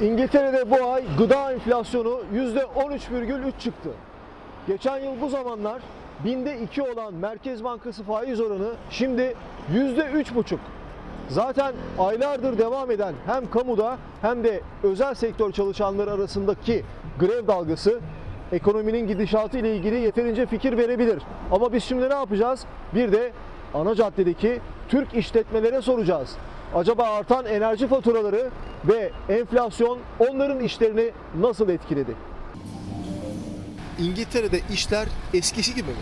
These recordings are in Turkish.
İngiltere'de bu ay gıda enflasyonu %13,3 çıktı. Geçen yıl bu zamanlar binde 2 olan Merkez Bankası faiz oranı şimdi %3,5. Zaten aylardır devam eden hem kamuda hem de özel sektör çalışanları arasındaki grev dalgası ekonominin gidişatı ile ilgili yeterince fikir verebilir. Ama biz şimdi ne yapacağız? Bir de ana caddedeki Türk işletmelere soracağız. Acaba artan enerji faturaları ve enflasyon onların işlerini nasıl etkiledi? İngiltere'de işler eskisi gibi mi?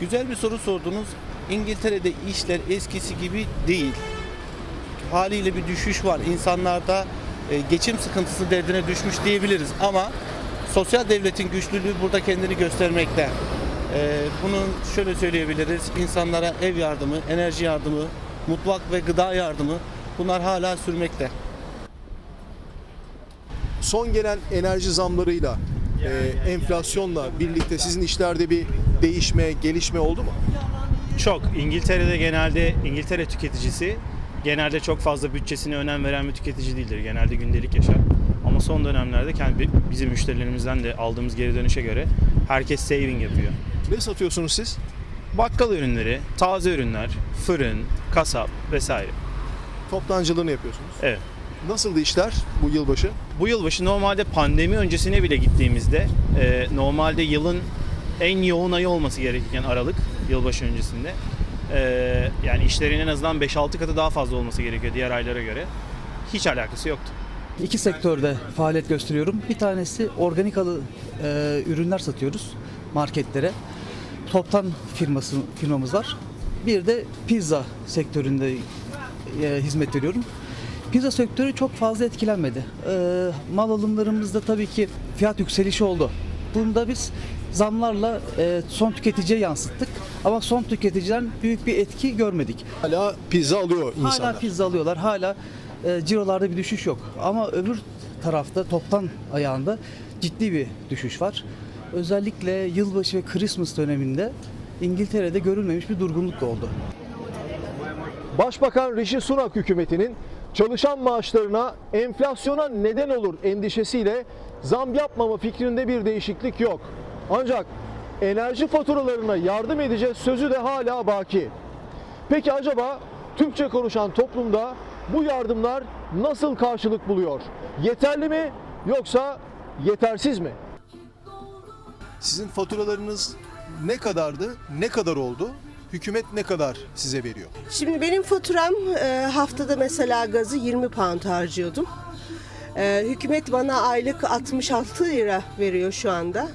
Güzel bir soru sordunuz. İngiltere'de işler eskisi gibi değil. Haliyle bir düşüş var. İnsanlarda e, geçim sıkıntısı derdine düşmüş diyebiliriz ama sosyal devletin güçlülüğü burada kendini göstermekte. E, Bunun şöyle söyleyebiliriz. İnsanlara ev yardımı, enerji yardımı, mutfak ve gıda yardımı bunlar hala sürmekte. Son gelen enerji zamlarıyla, e, enflasyonla birlikte sizin işlerde bir değişme, gelişme oldu mu? Çok. İngiltere'de genelde İngiltere tüketicisi genelde çok fazla bütçesine önem veren bir tüketici değildir. Genelde gündelik yaşar. Ama son dönemlerde kendi bizim müşterilerimizden de aldığımız geri dönüşe göre herkes saving yapıyor. Ne satıyorsunuz siz? Bakkal ürünleri, taze ürünler, fırın, kasap vesaire. Toptancılığını yapıyorsunuz. Evet. Nasıldı işler bu yılbaşı? Bu yılbaşı normalde pandemi öncesine bile gittiğimizde e, normalde yılın en yoğun ayı olması gereken Aralık yılbaşı öncesinde. E, yani işlerin en azından 5-6 katı daha fazla olması gerekiyor diğer aylara göre. Hiç alakası yoktu. İki sektörde faaliyet gösteriyorum. Bir tanesi organik alı e, ürünler satıyoruz marketlere. Toptan firması firmamız var. Bir de pizza sektöründe e, hizmet veriyorum. Pizza sektörü çok fazla etkilenmedi. E, mal alımlarımızda tabii ki fiyat yükselişi oldu. Bunda biz zamlarla e, son tüketiciye yansıttık. Ama son tüketiciden büyük bir etki görmedik. Hala pizza alıyor insanlar. Hala pizza alıyorlar. Hala e, cirolarda bir düşüş yok. Ama öbür tarafta toptan ayağında ciddi bir düşüş var. Özellikle yılbaşı ve Christmas döneminde İngiltere'de görülmemiş bir durgunluk oldu. Başbakan Rishi Sunak hükümetinin çalışan maaşlarına enflasyona neden olur endişesiyle zam yapmama fikrinde bir değişiklik yok. Ancak enerji faturalarına yardım edeceğiz sözü de hala baki. Peki acaba Türkçe konuşan toplumda bu yardımlar nasıl karşılık buluyor? Yeterli mi yoksa yetersiz mi? Sizin faturalarınız ne kadardı? Ne kadar oldu? Hükümet ne kadar size veriyor? Şimdi benim faturam e, haftada mesela gazı 20 pound harcıyordum. E, hükümet bana aylık 66 lira veriyor şu anda.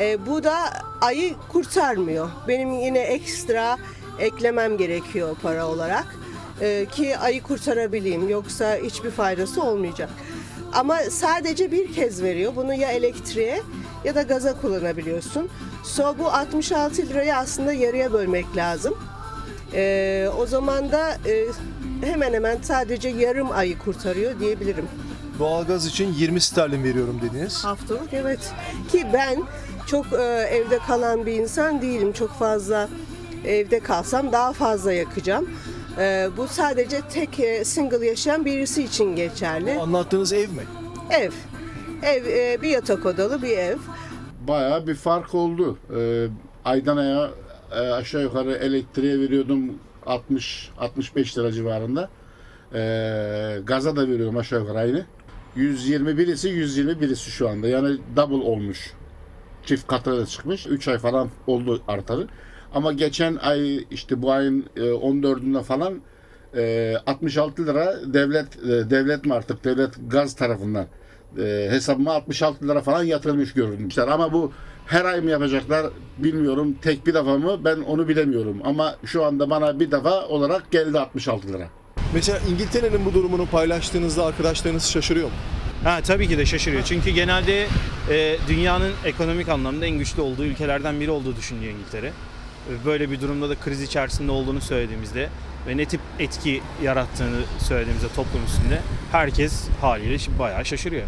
E, bu da ayı kurtarmıyor. Benim yine ekstra eklemem gerekiyor para olarak. Ki ayı kurtarabileyim. Yoksa hiçbir faydası olmayacak. Ama sadece bir kez veriyor. Bunu ya elektriğe ya da gaza kullanabiliyorsun. So bu 66 lirayı aslında yarıya bölmek lazım. Ee, o zaman da e, hemen hemen sadece yarım ayı kurtarıyor diyebilirim. Doğalgaz için 20 sterlin veriyorum dediniz. Haftalık evet. Ki ben çok e, evde kalan bir insan değilim. Çok fazla evde kalsam daha fazla yakacağım. E, bu sadece tek e, single yaşayan birisi için geçerli. Anlattığınız ev mi? Ev. Ev e, bir yatak odalı bir ev. Bayağı bir fark oldu. Ee, aydan aya e, aşağı yukarı elektriğe veriyordum 60 65 lira civarında. Ee, gaza da veriyorum aşağı yukarı aynı. 120 birisi 120 birisi şu anda. Yani double olmuş. Çift katı da çıkmış. 3 ay falan oldu artarı. Ama geçen ay işte bu ayın e, 14'ünde falan e, 66 lira devlet e, devlet mi artık devlet gaz tarafından e, hesabıma 66 lira falan yatırılmış görünmüşler. Ama bu her ay mı yapacaklar bilmiyorum. Tek bir defa mı ben onu bilemiyorum. Ama şu anda bana bir defa olarak geldi 66 lira. Mesela İngiltere'nin bu durumunu paylaştığınızda arkadaşlarınız şaşırıyor mu? Ha tabii ki de şaşırıyor. Çünkü genelde e, dünyanın ekonomik anlamda en güçlü olduğu ülkelerden biri olduğu düşünülüyor İngiltere. Böyle bir durumda da kriz içerisinde olduğunu söylediğimizde ve ne tip etki yarattığını söylediğimizde toplum üstünde herkes haliyle şimdi bayağı şaşırıyor.